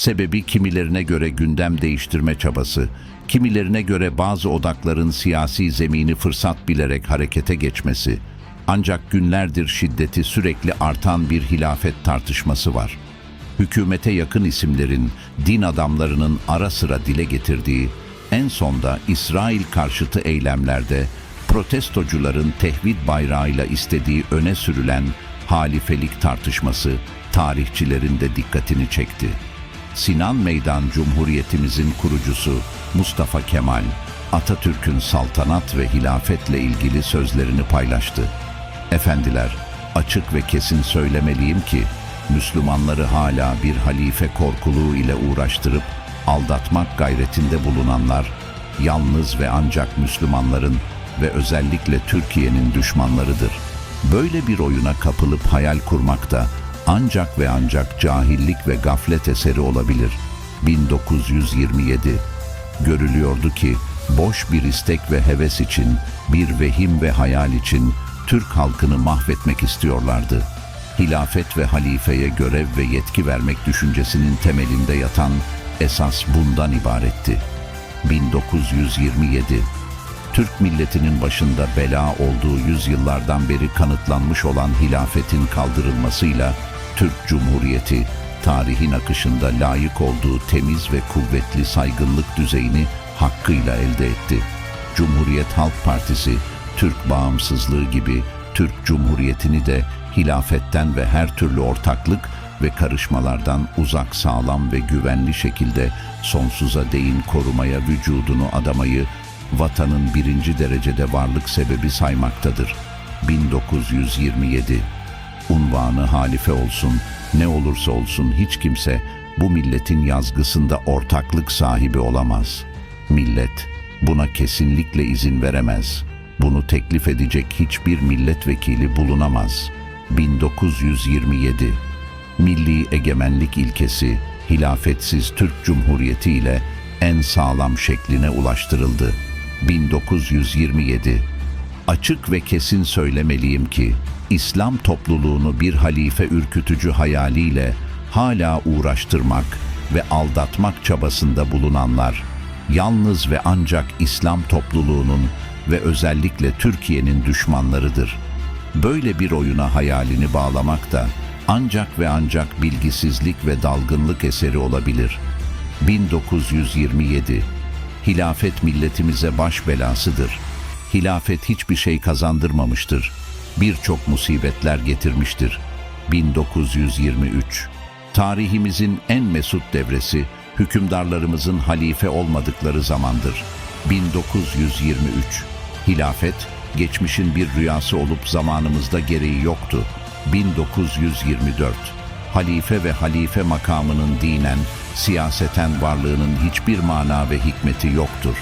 Sebebi kimilerine göre gündem değiştirme çabası, kimilerine göre bazı odakların siyasi zemini fırsat bilerek harekete geçmesi. Ancak günlerdir şiddeti sürekli artan bir hilafet tartışması var. Hükümete yakın isimlerin, din adamlarının ara sıra dile getirdiği, en sonda İsrail karşıtı eylemlerde protestocuların tehvid bayrağıyla istediği öne sürülen halifelik tartışması tarihçilerin de dikkatini çekti. Sinan Meydan Cumhuriyetimizin kurucusu Mustafa Kemal, Atatürk'ün saltanat ve hilafetle ilgili sözlerini paylaştı. Efendiler, açık ve kesin söylemeliyim ki, Müslümanları hala bir halife korkuluğu ile uğraştırıp aldatmak gayretinde bulunanlar, yalnız ve ancak Müslümanların ve özellikle Türkiye'nin düşmanlarıdır. Böyle bir oyuna kapılıp hayal kurmak da ancak ve ancak cahillik ve gaflet eseri olabilir. 1927 Görülüyordu ki boş bir istek ve heves için, bir vehim ve hayal için Türk halkını mahvetmek istiyorlardı. Hilafet ve halifeye görev ve yetki vermek düşüncesinin temelinde yatan esas bundan ibaretti. 1927 Türk milletinin başında bela olduğu yüzyıllardan beri kanıtlanmış olan hilafetin kaldırılmasıyla Türk Cumhuriyeti tarihin akışında layık olduğu temiz ve kuvvetli saygınlık düzeyini hakkıyla elde etti. Cumhuriyet Halk Partisi, Türk bağımsızlığı gibi Türk Cumhuriyeti'ni de hilafetten ve her türlü ortaklık ve karışmalardan uzak sağlam ve güvenli şekilde sonsuza değin korumaya vücudunu adamayı vatanın birinci derecede varlık sebebi saymaktadır. 1927 Unvanı halife olsun, ne olursa olsun hiç kimse bu milletin yazgısında ortaklık sahibi olamaz. Millet buna kesinlikle izin veremez. Bunu teklif edecek hiçbir milletvekili bulunamaz. 1927 Milli egemenlik ilkesi hilafetsiz Türk Cumhuriyeti ile en sağlam şekline ulaştırıldı. 1927 Açık ve kesin söylemeliyim ki İslam topluluğunu bir halife ürkütücü hayaliyle hala uğraştırmak ve aldatmak çabasında bulunanlar yalnız ve ancak İslam topluluğunun ve özellikle Türkiye'nin düşmanlarıdır. Böyle bir oyuna hayalini bağlamak da ancak ve ancak bilgisizlik ve dalgınlık eseri olabilir. 1927 Hilafet milletimize baş belasıdır. Hilafet hiçbir şey kazandırmamıştır. Birçok musibetler getirmiştir. 1923 Tarihimizin en mesut devresi, hükümdarlarımızın halife olmadıkları zamandır. 1923 Hilafet, geçmişin bir rüyası olup zamanımızda gereği yoktu. 1924 Halife ve halife makamının dinen, siyaseten varlığının hiçbir mana ve hikmeti yoktur.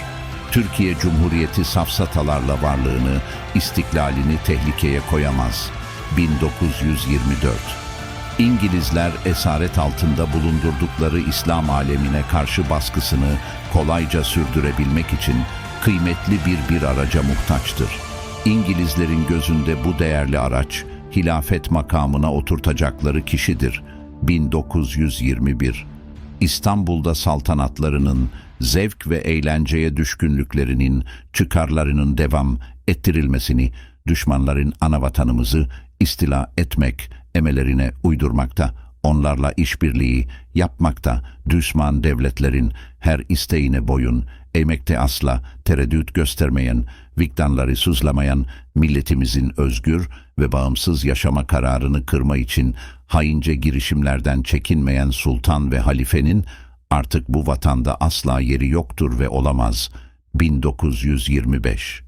Türkiye Cumhuriyeti safsatalarla varlığını, istiklalini tehlikeye koyamaz. 1924 İngilizler esaret altında bulundurdukları İslam alemine karşı baskısını kolayca sürdürebilmek için kıymetli bir bir araca muhtaçtır. İngilizlerin gözünde bu değerli araç, hilafet makamına oturtacakları kişidir. 1921 İstanbul'da saltanatlarının, zevk ve eğlenceye düşkünlüklerinin, çıkarlarının devam ettirilmesini, düşmanların ana vatanımızı istila etmek emelerine uydurmakta, onlarla işbirliği yapmakta, düşman devletlerin her isteğine boyun, eğmekte asla tereddüt göstermeyen, vicdanları sızlamayan milletimizin özgür ve bağımsız yaşama kararını kırma için haince girişimlerden çekinmeyen sultan ve halifenin artık bu vatanda asla yeri yoktur ve olamaz. 1925